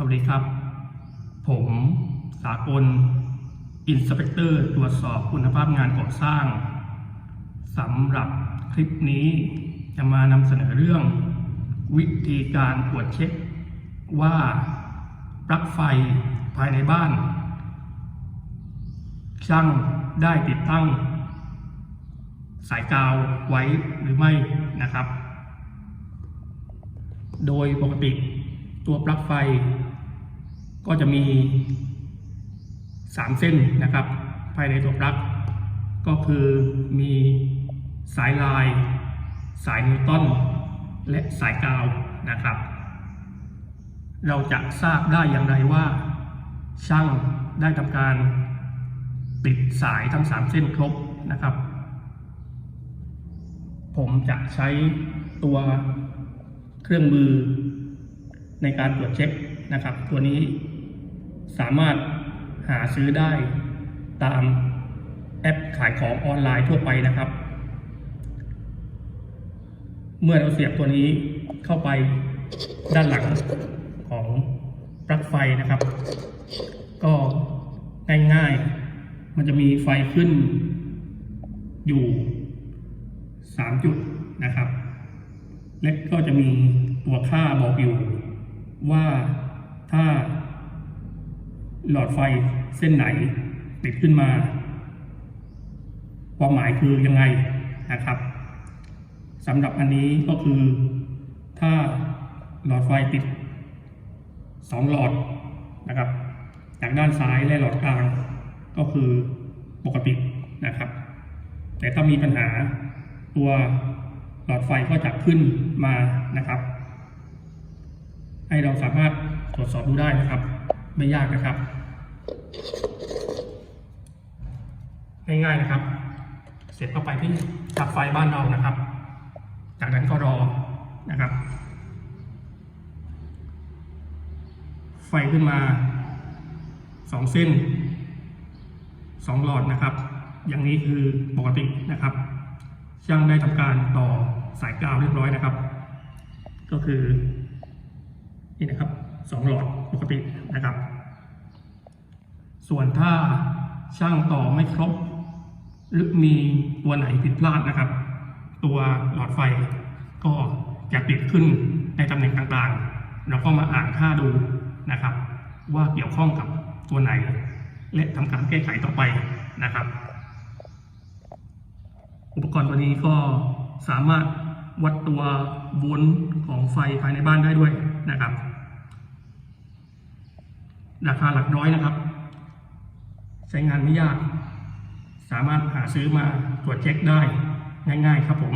สวัสดีครับ ผมสากล อินสเปกเตอร์ตรวจสอบคุณภาพงานก่อสร้างสำหรับคลิปนี้จะมานำเสนอเรื่อง วิธีการตรวจเช็ค ว่าปลั๊กไฟภายในบ้าน ช่างได้ติดตั้ง สายกาวไว้หรือไม่นะครับ โดยปกติ ตัวปลั๊กไฟ ก็จะมี 3 เส้นนะครับ ภายในตัวปลั๊กก็คือมีสายลาย สายนิวตันและสายกาวนะครับ เราจะทราบได้อย่างไรว่า ช่างได้ทำการติดสายทั้ง 3 เส้นครบนะครับ ผมจะใช้ตัวเครื่องมือ ในการตรวจเช็คนะครับ ตัวนี้สามารถหาซื้อได้ตามแอปขายของออนไลน์ทั่วไปนะครับ เมื่อเราเสียบตัวนี้เข้าไปด้านหลังของปลั๊กไฟนะครับ ก็ง่ายๆ มันจะมีไฟขึ้นอยู่ 3 จุดนะครับ และก็จะมีตัวค่าบอกอยู่ ว่าถ้าหลอดไฟเส้นไหนติดขึ้นมา ความหมายคือยังไงนะครับสำหรับอันนี้ก็คือ ถ้าหลอดไฟติดสองหลอดนะครับจากด้านซ้ายและหลอดกลางก็คือปกตินะครับ แต่ถ้ามีปัญหาตัวหลอดไฟก็จะขึ้นมานะครับ ให้เราสามารถตรวจสอบดูได้นะครับ ไม่ยากนะครับ ง่ายๆนะครับ เสร็จเข้าไปที่จับไฟบ้านเรานะครับ จากนั้นก็รอนะครับ ไฟขึ้นมาสองเส้นสองหลอดนะครับ อย่างนี้คือปกตินะครับ ช่างได้ทำการต่อสายกาวเรียบร้อยนะครับ ก็คือ นี่นะครับสองหลอดปกตินะครับ ส่วนถ้าช่างต่อไม่ครบ หรือมีตัวไหนผิดพลาดนะครับ ตัวหลอดไฟก็จะติดขึ้นในตำแหน่งต่างๆ เราก็มาอ่านค่าดูนะครับ ว่าเกี่ยวข้องกับตัวไหน และทำการแก้ไขต่อไปนะครับ อุปกรณ์ตัวนี้ก็สามารถ วัดตัวโวลต์ของไฟภายในบ้านได้ด้วยนะครับ ราคาหลักร้อยนะครับ ใช้งานไม่ยาก สามารถหาซื้อมาตรวจเช็คได้ง่ายๆครับผม